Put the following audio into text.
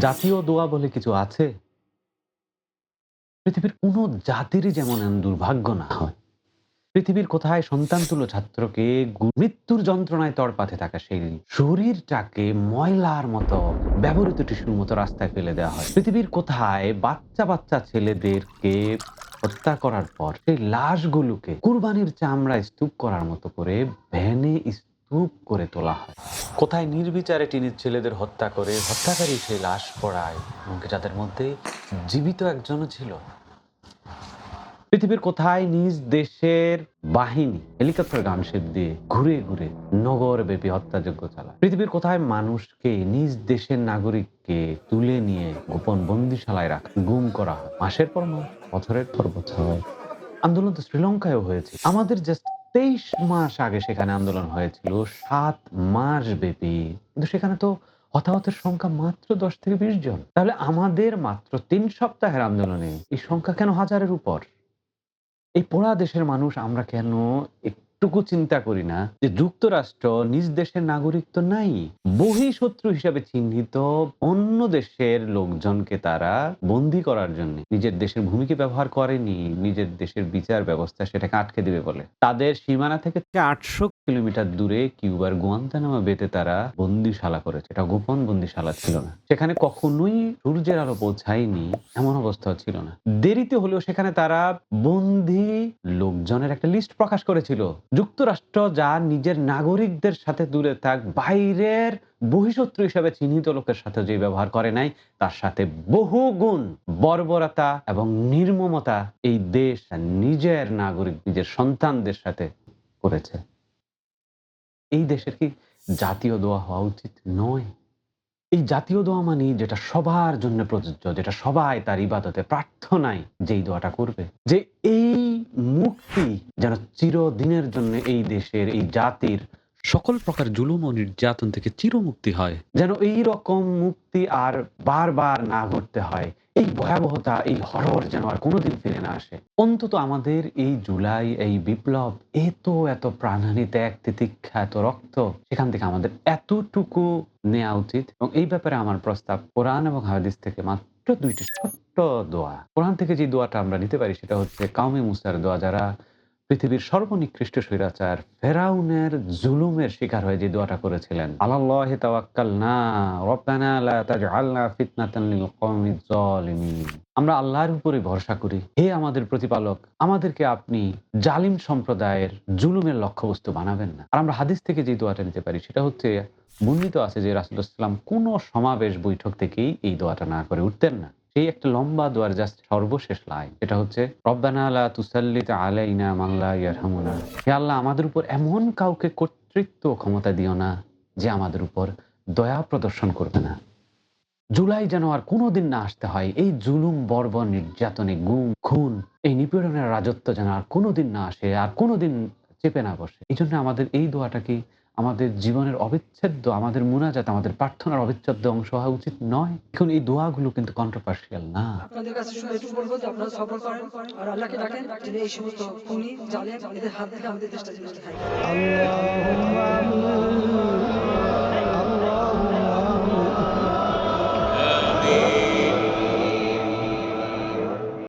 জাতীয় দোয়া বলে কিছু আছে? পৃথিবীর কোনো জাতিরই যেমন দুর্ভাগ্য না হয়। পৃথিবীর কোথায় সন্তান তুলো ছাত্রকে মৃত্যুর যন্ত্রণায় তড়পাতে থাকা সেই শরীরটাকে ময়লার মতো, ব্যবহৃত টিস্যুর মতো রাস্তায় ফেলে দেওয়া হয়। পৃথিবীর কোথায় বাচ্চা বাচ্চা ছেলেদেরকে হত্যা করার পর সেই লাশগুলোকে কুরবানির চামড়া স্তূপ করার মতো করে ভ্যানে স্তূপ করে তোলা হয়। কোথায় নির্বিচারে টিনের ছেলেদের হত্যা করে হত্যাকারী সেই লাশ পড়ায়, এমনকি যাদের মধ্যে জীবিত একজনও ছিল। পৃথিবীর কোথায় নিজ দেশের বাহিনী হেলিকপ্টার গানশেপ দিয়ে ঘুরে ঘুরে নগর ব্যাপী হত্যাযজ্ঞ চালায়? পৃথিবীর কোথায় মানুষকে নিজ দেশের নাগরিককে তুলে নিয়ে গোপন বন্দিশালায় রাখা, গুম করা হয়? মাসের পর মাস, বছরের পর বছর। আন্দোলন তো শ্রীলঙ্কায়ও হয়েছে। আমাদের জাস্ট তেইশ মাস আগে সেখানে আন্দোলন হয়েছিল, সাত মাস ব্যাপী। কিন্তু সেখানে তো হতাহতের সংখ্যা মাত্র দশ থেকে বিশ জন। তাহলে আমাদের মাত্র তিন সপ্তাহের আন্দোলনে এই সংখ্যা কেন হাজারের উপর? এই পোড়া দেশের মানুষ আমরা কেন একটুকু চিন্তা করি না যে যুক্তরাষ্ট্র নিজ দেশের নাগরিক তো নাই। বহি শত্রু হিসাবে চিহ্নিত অন্য দেশের লোকজনকে তারা বন্দি করার জন্য নিজের দেশের ভূমিকে ব্যবহার করেনি, নিজের দেশের বিচার ব্যবস্থা সেটাকে আটকে দিবে বলে। তাদের সীমানা থেকে আটশো কিলোমিটার দূরে কিউবার গুয়ান্তানামা বেতে তারা বন্দিশালা করেছে। এটা গোপন বন্দিশালা ছিল না। সেখানে কখনোই সূর্যের আলো পৌঁছায়নি, এমন অবস্থা ছিল না। দেরিতে হলেও সেখানে তারা বন্দি লোকজনের একটা লিস্ট প্রকাশ করেছিল। যুক্তরাষ্ট্র যা নিজের নাগরিকদের সাথে দূরে থাক, বাইরের বহিঃশত্রু হিসাবে চিহ্নিত লোকের সাথে যে ব্যবহার করে নাই, তার সাথে বহু গুণ বর্বরতা এবং নির্মমতা এই দেশ নিজের নাগরিক, নিজের সন্তানদের সাথে করেছে। এই দেশের কি জাতীয় দোয়া হওয়া উচিত? নয়। এই জাতীয় দোয়া মানে যেটা সবার জন্য প্রযোজ্য, যেটা সবাই তার ইবাদতে প্রার্থনায় যেই দোয়াটা করবে। যে এই মুক্তি যেন চিরদিনের জন্য এই দেশের, এই জাতির সকল প্রকার জুলুম ও নির্যাতন থেকে চিরমুক্তি হয়। যেন এই রকম মুক্তি আর বারবার না ঘটতে হয়। এই ভয়াবহতা এই হরর যেন আর কোনোদিন ফিরে না আসে। অন্তত আমাদের এই জুলাই এই বিপ্লব এত এত প্রাণহানি ত্যাগ তিতিক্ষা এত রক্ত সেখান থেকে আমাদের এতটুকু নেওয়া উচিত। এবং এই ব্যাপারে আমার প্রস্তাব কোরআন এবং হাদিস থেকে মাত্র দুইটি ছোট্ট দোয়া। কোরআন থেকে যে দোয়াটা আমরা নিতে পারি সেটা হচ্ছে কাউমে মুসার দোয়া যারা পৃথিবীর সর্বনিকৃষ্ট স্বৈরাচার ফেরাউনের জুলুমের শিকার হয়ে যে দোয়াটা করেছিলেন। আল্লাহ না আমরা আল্লাহর উপরে ভরসা করি। হে আমাদের প্রতিপালক, আমাদেরকে আপনি জালিম সম্প্রদায়ের জুলুমের লক্ষ্যবস্তু বানাবেন না। আর আমরা হাদিস থেকে যে দোয়াটা নিতে পারি, সেটা হচ্ছে, বর্ণিত আছে যে রাসুলাম কোন সমাবেশ বৈঠক থেকেই এই দোয়াটা না করে উঠতেন না। সেই একটা লম্বা দোয়ার জাস্ট সর্বশেষ লাইন এটা হচ্ছে, রব্বানা লা তুসাল্লিত আলাইনা মান লা ইয়ারহামুনা। হে আল্লাহ, আমাদের উপর এমন কাউকে কর্তৃত্ব ক্ষমতা দিও না যে আমাদের উপর দয়া প্রদর্শন করবে না। জুলাই যেন আর কোনোদিন না আসতে হয়, এই জুলুম বর্ব নির্যাতনে গুম, খুন, এই নিপীড়নের রাজত্ব যেন আর কোনোদিন না আসে, আর কোনোদিন চেপে না বসে। এই জন্য আমাদের এই দোয়াটা কি আমাদের জীবনের অবিচ্ছেদ্য আমাদের মোনাজাত আমাদের প্রার্থনার অবিচ্ছেদ্য অংশ হওয়া উচিত নয়। এখন এই দোয়াগুলো কিন্তু কন্ট্রোভার্সিয়াল না। আপনাদের কাছে একটু বলব যে আপনারা সফর করেন আর আল্লাহকে ডাকেন এই সমস্ত খুনি এদের হাত থেকে আমাদের